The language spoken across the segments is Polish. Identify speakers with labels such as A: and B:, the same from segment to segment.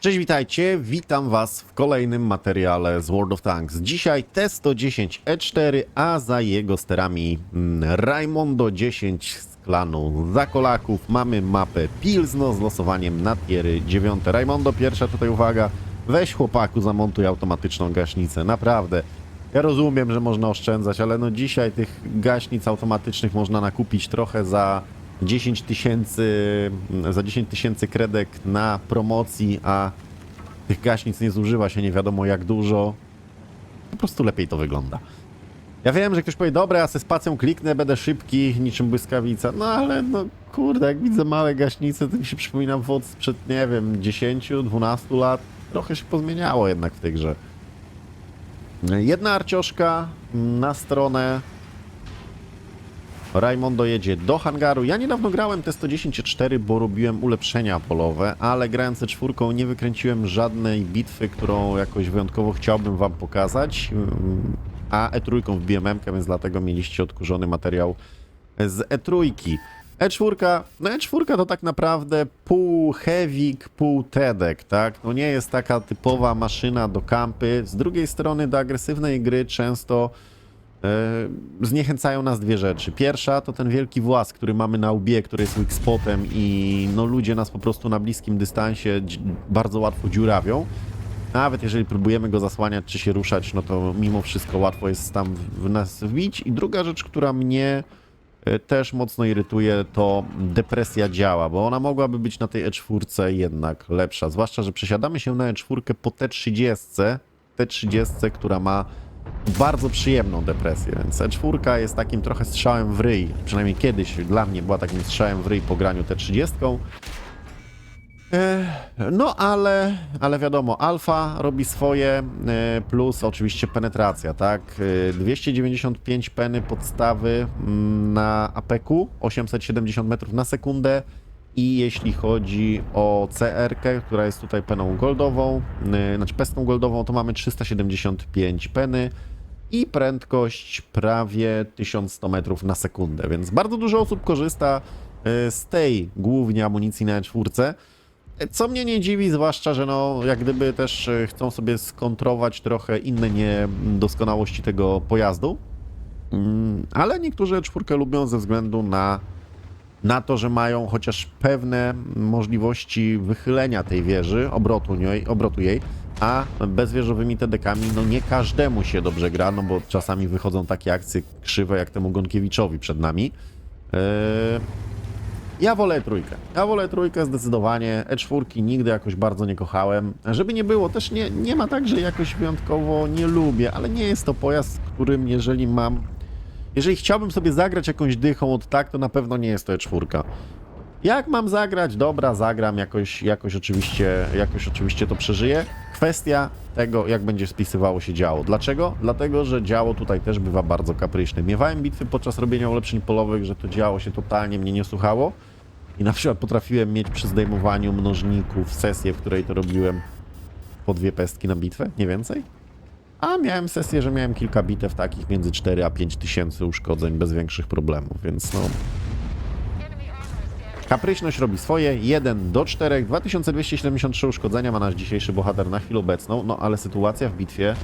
A: Cześć, witajcie. Witam Was w kolejnym materiale z World of Tanks. Dzisiaj T110 E4, a za jego sterami mm, Raimondo 10 z klanu Zakolaków. Mamy mapę Pilzno z losowaniem na tiery 9. Raimondo, pierwsza tutaj uwaga. Weź chłopaku, zamontuj automatyczną gaśnicę. Naprawdę. Ja rozumiem, że można oszczędzać, ale no dzisiaj tych gaśnic automatycznych można nakupić trochę za 10 tysięcy, za 10 tysięcy kredek na promocji, a tych gaśnic nie zużywa się nie wiadomo jak dużo. Po prostu lepiej to wygląda. Ja wiem, że ktoś powie, dobra, ja se spacją kliknę, będę szybki, niczym błyskawica. No ale no kurde, jak widzę małe gaśnice, to mi się przypomina WOD sprzed, nie wiem, 10-12 lat. Trochę się pozmieniało jednak w tej grze. Jedna arcioszka na stronę. Raimondo jedzie do hangaru. Ja niedawno grałem T110-4, bo robiłem ulepszenia polowe, ale grając czwórką nie wykręciłem żadnej bitwy, którą jakoś wyjątkowo chciałbym wam pokazać. A E3 wbiłem M, więc dlatego mieliście odkurzony materiał z E3. E4, no E4 to tak naprawdę pół Hewik, pół Tedek, tak? To nie jest taka typowa maszyna do kampy. Z drugiej strony do agresywnej gry często zniechęcają nas dwie rzeczy. Pierwsza to ten wielki włas, który mamy na łbie, który jest weak spotem i no ludzie nas po prostu na bliskim dystansie bardzo łatwo dziurawią. Nawet jeżeli próbujemy go zasłaniać czy się ruszać, no to mimo wszystko łatwo jest tam w w nas wbić. I druga rzecz, która mnie e, też mocno irytuje, to depresja działa, bo ona mogłaby być na tej E4 jednak lepsza. Zwłaszcza, że przesiadamy się na E4 po T30, T30, która ma bardzo przyjemną depresję, więc E4 jest takim trochę strzałem w ryj, przynajmniej kiedyś dla mnie była takim strzałem w ryj po graniu T30. E, No ale, ale wiadomo, alfa robi swoje, e, plus oczywiście penetracja, tak? E, 295 peny podstawy mm, na APK-u, 870 metrów na sekundę i jeśli chodzi o CR-kę, która jest tutaj peną goldową, e, znaczy pestką goldową, to mamy 375 peny i prędkość prawie 1100 metrów na sekundę, więc bardzo dużo osób korzysta e, z tej głównie amunicji na E4. Co mnie nie dziwi, zwłaszcza, że no, jak gdyby też e, chcą sobie skontrować trochę inne niedoskonałości tego pojazdu. Mm, Ale niektórzy czwórkę lubią ze względu na, na to, że mają chociaż pewne możliwości wychylenia tej wieży, obrotu, jej, obrotu jej, a bezwieżowymi TDK-ami no nie każdemu się dobrze gra, no bo czasami wychodzą takie akcje krzywe jak temu Gonkiewiczowi przed nami. Yy, ja wolę trójkę. Ja wolę trójkę zdecydowanie. E4 nigdy jakoś bardzo nie kochałem. Żeby nie było, też nie, nie ma tak, że jakoś wyjątkowo nie lubię, ale nie jest to pojazd, którym jeżeli mam. Jeżeli chciałbym sobie zagrać jakąś dychą od tak, to na pewno nie jest to E4. Jak mam zagrać? Dobra, zagram, jakoś, jakoś, oczywiście, jakoś oczywiście to przeżyję. Kwestia tego, jak będzie spisywało się działo. Dlaczego? Dlatego, że działo tutaj też bywa bardzo kapryśne. Miewałem bitwy podczas robienia ulepszeń polowych, że to działo się totalnie mnie nie słuchało. I na przykład potrafiłem mieć przy zdejmowaniu mnożników sesję, w której to robiłem po dwie pestki na bitwę, nie więcej. A miałem sesję, że miałem kilka bitew takich między 4 a 5 tysięcy uszkodzeń bez większych problemów, więc no... Kapryśność robi swoje, 1 do 4, 2273 uszkodzenia ma nasz dzisiejszy bohater na chwilę obecną, no ale sytuacja w bitwie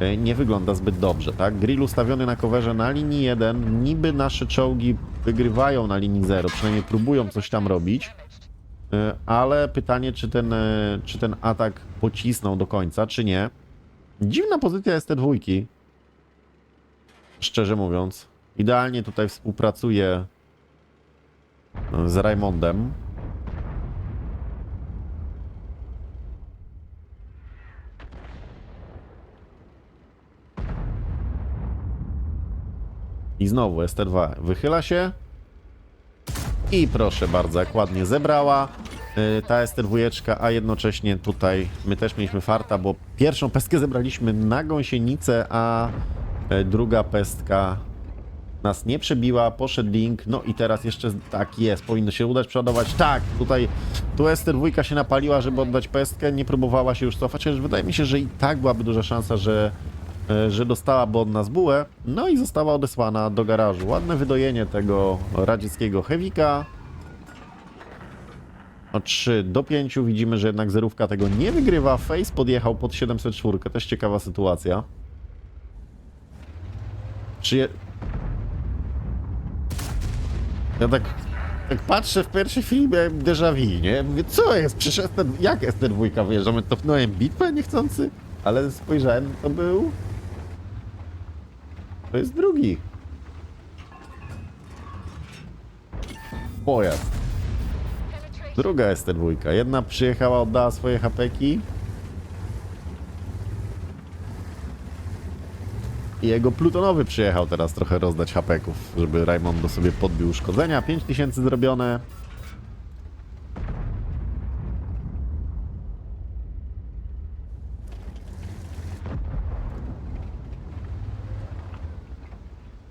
A: e, nie wygląda zbyt dobrze, tak? Grill ustawiony na coverze na linii 1, niby nasze czołgi wygrywają na linii 0, przynajmniej próbują coś tam robić, e, ale pytanie, czy ten, e, czy ten atak pocisnął do końca, czy nie. Dziwna pozycja jest te dwójki, szczerze mówiąc. Idealnie tutaj współpracuje z Raimondem. I znowu ST2 wychyla się. I proszę bardzo, ładnie zebrała y, ta ST2, a jednocześnie tutaj my też mieliśmy farta, bo pierwszą pestkę zebraliśmy na gąsienicę, a y, druga pestka nas nie przebiła, poszedł link, no i teraz jeszcze tak jest, powinno się udać przeładować. Tak, tutaj tu ST2 się napaliła, żeby oddać pestkę, nie próbowała się już cofać, chociaż wydaje mi się, że i tak byłaby duża szansa, że, e, że dostałaby od nas bułę, no i została odesłana do garażu. Ładne wydojenie tego radzieckiego Hewika. O 3 do 5 widzimy, że jednak zerówka tego nie wygrywa. Face podjechał pod 704. Też ciekawa sytuacja. Czy je... Ja tak, tak patrzę w pierwszej chwili miałem déjà vu, nie? Mówię, co jest? Przecież ten, jak ST2 wyjeżdża? My cofnąłem bitwę niechcący? Ale spojrzałem, to był... To jest drugi. Pojazd. Druga ST2. Jedna przyjechała, oddała swoje hapeki. I jego plutonowy przyjechał teraz trochę rozdać hapeków, żeby Raymondo sobie podbił uszkodzenia. 5000 zrobione.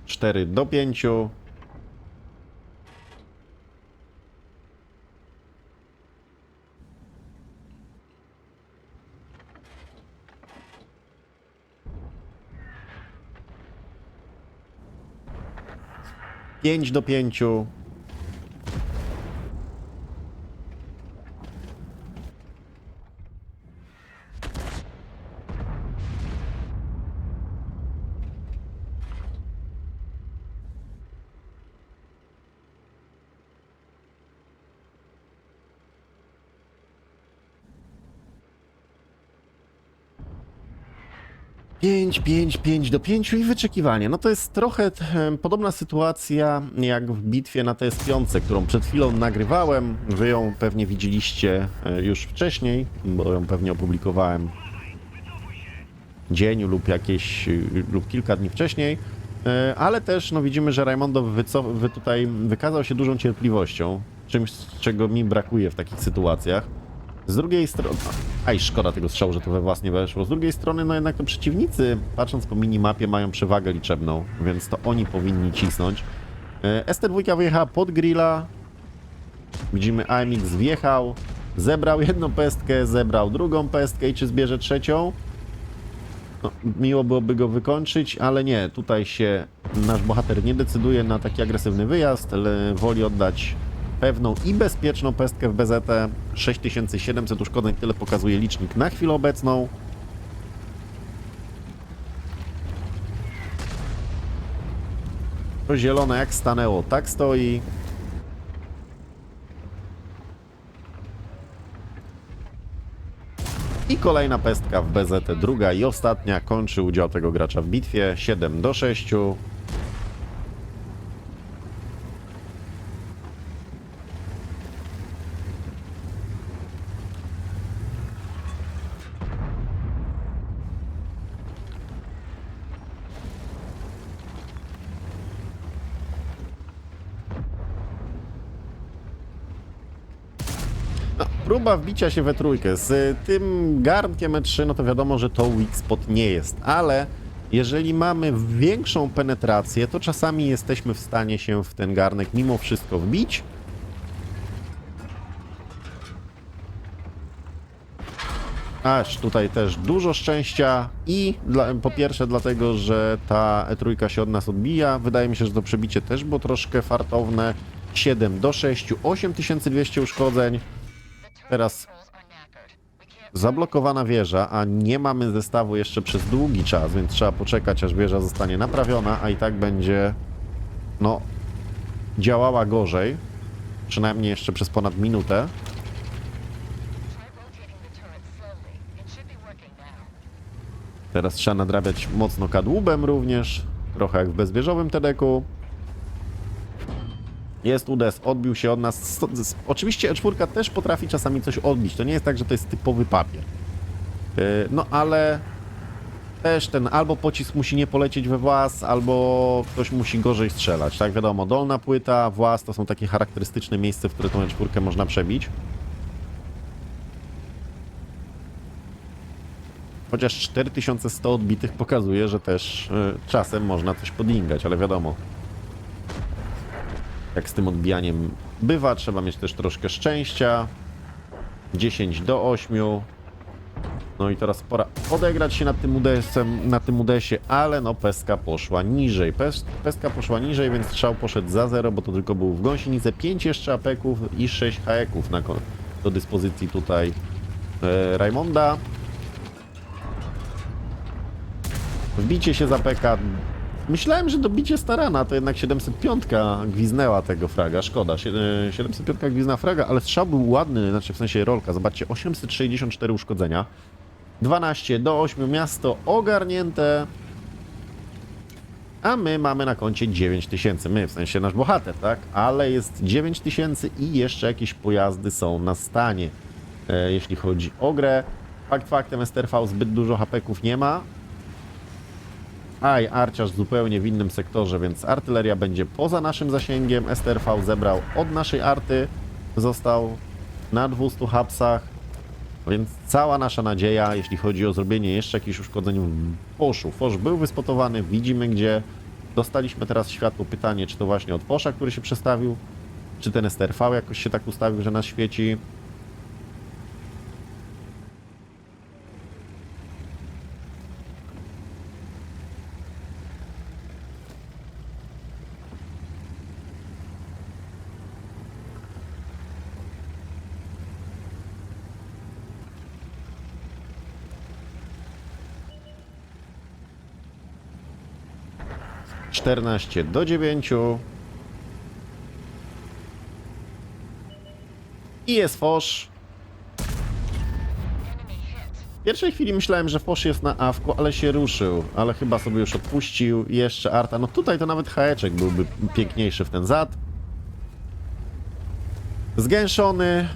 A: Cztery do pięciu. Pięć do pięciu. Pięć, pięć, pięć do pięciu i wyczekiwanie. No to jest trochę e, podobna sytuacja jak w bitwie na TS5, którą przed chwilą nagrywałem. Wy ją pewnie widzieliście e, już wcześniej, bo ją pewnie opublikowałem dzień lub jakieś, y, lub kilka dni wcześniej. E, Ale też no, widzimy, że Raymondo wyco- wy tutaj wykazał się dużą cierpliwością, czymś, czego mi brakuje w takich sytuacjach. Z drugiej strony. Aj, szkoda tego strzału, że to we własnie weszło. Z drugiej strony, no jednak to przeciwnicy, patrząc po minimapie, mają przewagę liczebną, więc to oni powinni cisnąć. E, ST2 wyjechała pod grilla. Widzimy, AMX wjechał, zebrał jedną pestkę, zebrał drugą pestkę i czy zbierze trzecią? No, miło byłoby go wykończyć, ale nie, tutaj się nasz bohater nie decyduje na taki agresywny wyjazd, ale woli oddać pewną i bezpieczną pestkę w BZT. 6700 uszkodzeń, tyle pokazuje licznik na chwilę obecną. To zielone jak stanęło, tak stoi. I kolejna pestka w BZT, druga i ostatnia, kończy udział tego gracza w bitwie 7 do 6. próba wbicia się we trójkę. Z tym garnkiem E3, no to wiadomo, że to weak spot nie jest, ale jeżeli mamy większą penetrację, to czasami jesteśmy w stanie się w ten garnek mimo wszystko wbić. Aż tutaj też dużo szczęścia i dla, po pierwsze dlatego, że ta E3 się od nas odbija. Wydaje mi się, że to przebicie też było troszkę fartowne. 7 do 6, 8200 uszkodzeń. Teraz zablokowana wieża, a nie mamy zestawu jeszcze przez długi czas, więc trzeba poczekać, aż wieża zostanie naprawiona, a i tak będzie, no, działała gorzej. Przynajmniej jeszcze przez ponad minutę. Teraz trzeba nadrabiać mocno kadłubem również, trochę jak w bezwieżowym TDK-u. Jest UDES, odbił się od nas. Oczywiście E4 też potrafi czasami coś odbić. To nie jest tak, że to jest typowy papier. Yy, No ale też ten albo pocisk musi nie polecieć we włas, albo ktoś musi gorzej strzelać. Tak wiadomo, dolna płyta, włas to są takie charakterystyczne miejsca, w które tą E4 można przebić. Chociaż 4100 odbitych pokazuje, że też yy, czasem można coś podingać, ale wiadomo, jak z tym odbijaniem bywa, trzeba mieć też troszkę szczęścia. 10 do 8. No i teraz pora odegrać się nad tym UDS-em, na tym UDS-ie, ale no peska poszła niżej. Pes, peska poszła niżej, więc strzał poszedł za 0, bo to tylko był w gąsienicę 5 jeszcze apeków i 6 haeków na, do dyspozycji tutaj e, Raymonda. Wbicie się za PK. Myślałem, że dobicie Starana, to jednak 705 gwiznęła tego fraga, szkoda. Sie- e, 705 gwizna fraga, ale strzał był ładny, znaczy w sensie rolka. Zobaczcie, 864 uszkodzenia. 12 do 8 miasto ogarnięte. A my mamy na koncie 9000. My, w sensie nasz bohater, tak? Ale jest 9000 i jeszcze jakieś pojazdy są na stanie. E, jeśli chodzi o grę. Fakt faktem STRV zbyt dużo hapeków nie ma. Aj, arciarz zupełnie w innym sektorze, więc artyleria będzie poza naszym zasięgiem. STRV zebrał od naszej arty. Został na 200 hapsach. Więc cała nasza nadzieja, jeśli chodzi o zrobienie jeszcze jakichś uszkodzeń w Foszu. Fosz był wyspotowany, widzimy gdzie. Dostaliśmy teraz światło pytanie, czy to właśnie od Fosza, który się przestawił, czy ten STRV jakoś się tak ustawił, że nas świeci. Czternaście do dziewięciu. I jest Fosz. W pierwszej chwili myślałem, że Fosz jest na awku, ale się ruszył. Ale chyba sobie już odpuścił. Jeszcze Arta. No tutaj to nawet haeczek byłby piękniejszy w ten zad. Zgęszony.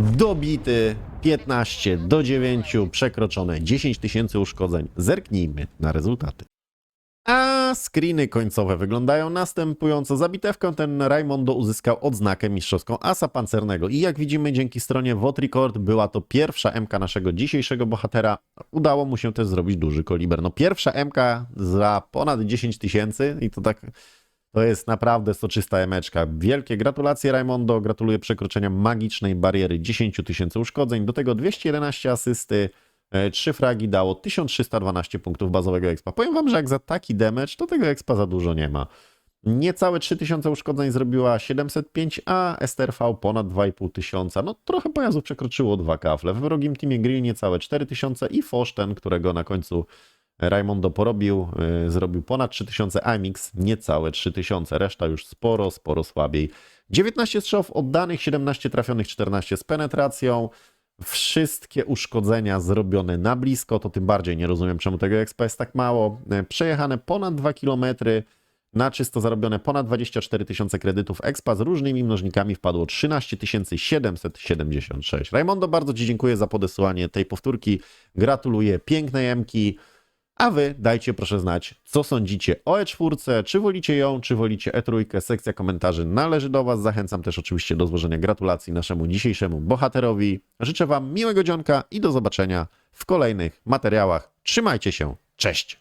A: Dobity. 15 do 9. Przekroczone 10 tysięcy uszkodzeń. Zerknijmy na rezultaty. A screeny końcowe wyglądają następująco. Za bitewkę ten Raimondo uzyskał odznakę mistrzowską asa pancernego. I jak widzimy, dzięki stronie Vote Record była to pierwsza MK naszego dzisiejszego bohatera. Udało mu się też zrobić duży koliber. No pierwsza MK za ponad 10 tysięcy i to tak... To jest naprawdę soczysta emeczka. Wielkie gratulacje Raimondo, gratuluję przekroczenia magicznej bariery 10 tysięcy uszkodzeń, do tego 211 asysty, 3 fragi dało 1312 punktów bazowego expa. Powiem wam, że jak za taki damage, to tego expa za dużo nie ma. Niecałe 3000 uszkodzeń zrobiła 705, a STRV ponad 2500. No trochę pojazdów przekroczyło dwa kafle. W wrogim teamie Grill niecałe 4000 i Fosz ten, którego na końcu Raimondo porobił, yy, zrobił ponad 3000, Amix niecałe 3000, reszta już sporo, sporo słabiej. 19 strzałów oddanych, 17 trafionych, 14 z penetracją. Wszystkie uszkodzenia zrobione na blisko, to tym bardziej nie rozumiem, czemu tego expa jest tak mało. Yy, Przejechane ponad 2 km, na czysto zarobione ponad 24 tysiące kredytów expa z różnymi mnożnikami wpadło 13 776. Raimondo, bardzo Ci dziękuję za podesłanie tej powtórki. Gratuluję pięknej Emki. A wy dajcie proszę znać, co sądzicie o E4, czy wolicie ją, czy wolicie E3. Sekcja komentarzy należy do Was. Zachęcam też oczywiście do złożenia gratulacji naszemu dzisiejszemu bohaterowi. Życzę Wam miłego dzionka i do zobaczenia w kolejnych materiałach. Trzymajcie się, cześć!